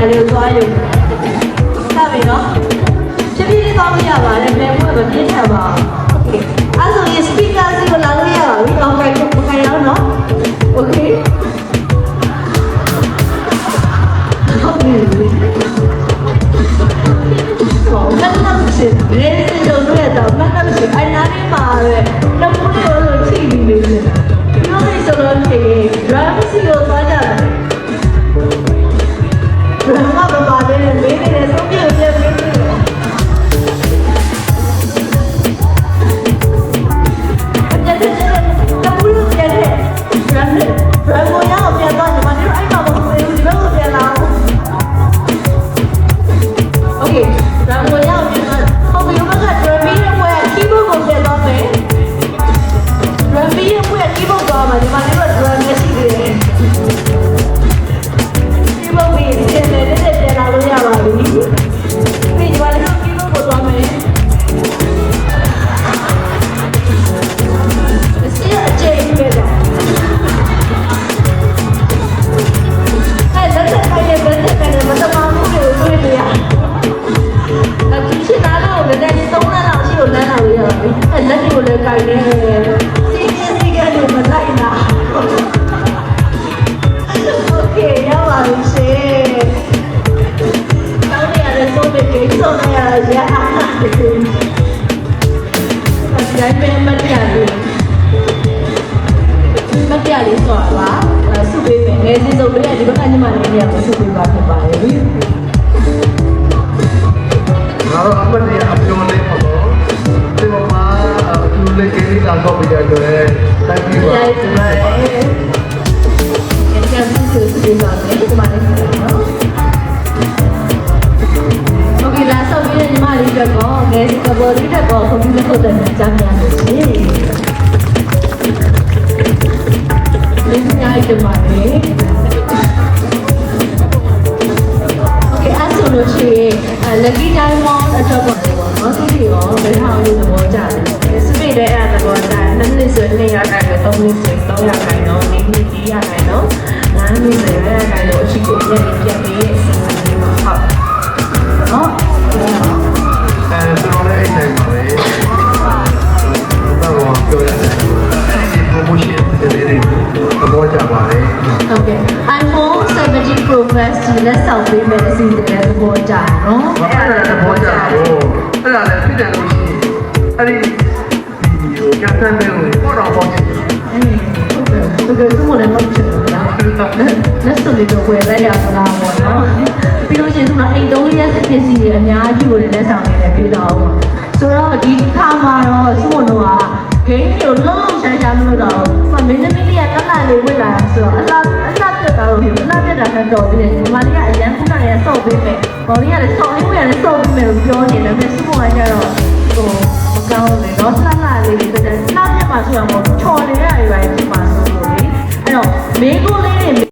ရာလေးကိုသွားယူစပြီနော်ဖြည်းဖြည်းလေးသွားလို့ရပါတယ်ဘယ်မှမပြင်းထန်ပါဘူးအဲ့ဆိုရင် speaker စီကိုလာလို့ရပါပြီတော့ခိုင်ခိုင်အောင်နော် okay ဟုတ်ပြီဟုတ်ကဲ့ကျေးဇူးတင်ပါတယ်။အဲ့နားလေးမှာပဲနှမလေးကို drum beat ရဲ့ဘွဲ keyboard တော့မှာညီမတို့ drum နဲ့ရှိသေးတယ် keyboard ပြီးပြန်တယ်တက်ပြန်လာလို့ရပါပြီပြီးညီမတို့ keyboard ကိုတော့မယ် Still a chain with it. Hey, let's say I get better than the mother mom who will do it here. အခုရှိတာတော့လည်းဒီသုံးလလောက်ရှိလို့လမ်းလာလို့ရပါပြီ။အဲလက်တွေကိုလည်းကြိုင်နေ အားတယ်။ဒီတိုင်းပဲမတရားဘူးမပြလေးဆိုတာပါအဲစုပေးမယ်ငယ်စဉ်စုံလေးကဒီဘက်ကညီမလေးတွေကစုပေးပါဖြစ်ပါတယ်ပြီငါတို့အမတ်ကြီးအပြောလေးပေါ့နော်ဒီမှာအကျူလေးကိစ္စတော့ပြရတယ်တိုက်ပြီးပါ တော့ကွန်ပျူတာထုတ်တယ်ကြားများလို့ရှိရင်လင်းညာကြပါမယ် Okay အဲ့ဆိုလို့ရှိရင်အဲ lucky diamond အတွက်ပေါ့နော်သူတွေရောဘယ်ဟာလို့သဘောကျလဲ သဘောကျပါတယ်ဟုတ်ကဲ့ iPhone 17 Pro Max ကြီးလက်ဆောင်ပေးမဲ့အစီအစဉ်လည်းသဘောကျတယ်နော်အဲ့ဒါသဘောကျတော့အဲ့ဒါလည်းဖြစ်တယ်လို့ရှိရင်အဲ့ဒီဒီဟိုကပ်တန်တဲ့ကိုပေါ်တော့ပေါ့ချင်တယ်အဲ့ဟုတ်ကဲ့တကယ်သူ့မလည်းမဖြစ်ဘူးလားလက်စွပ်လေးတော့ဝယ်လိုက်ရမလားပေါ့နော်ပြီးလို့ရှိရင်သူကအိမ်သုံးရက်ပစ္စည်းတွေအများကြီးကိုလည်းလက်ဆောင်နေတယ်ပြီးတော့ဆိုတော့ဒီခါမှာတော့သူ့မတို့ကဂိမ်းကိုလုံး လေးကတက်လာလေးဝင်လာဆိုတော့အလားအလားပြတ်တာလို့အလားပြတ်တာကတော့ပြီးတယ်ဒီမလေးကအရန်ခုနကရဆော့ပေးမယ်ဘော်လေးကလည်းဆော့ရင်းဝင်လည်းဆော့ပေးမယ်လို့ပြောနေတယ်ဒါပေမဲ့စုမကကျတော့ဟိုမကောင်းလေတော့လှလှလေးတွေတက်လှပြတ်မှဆိုတော့မဟုတ်ချို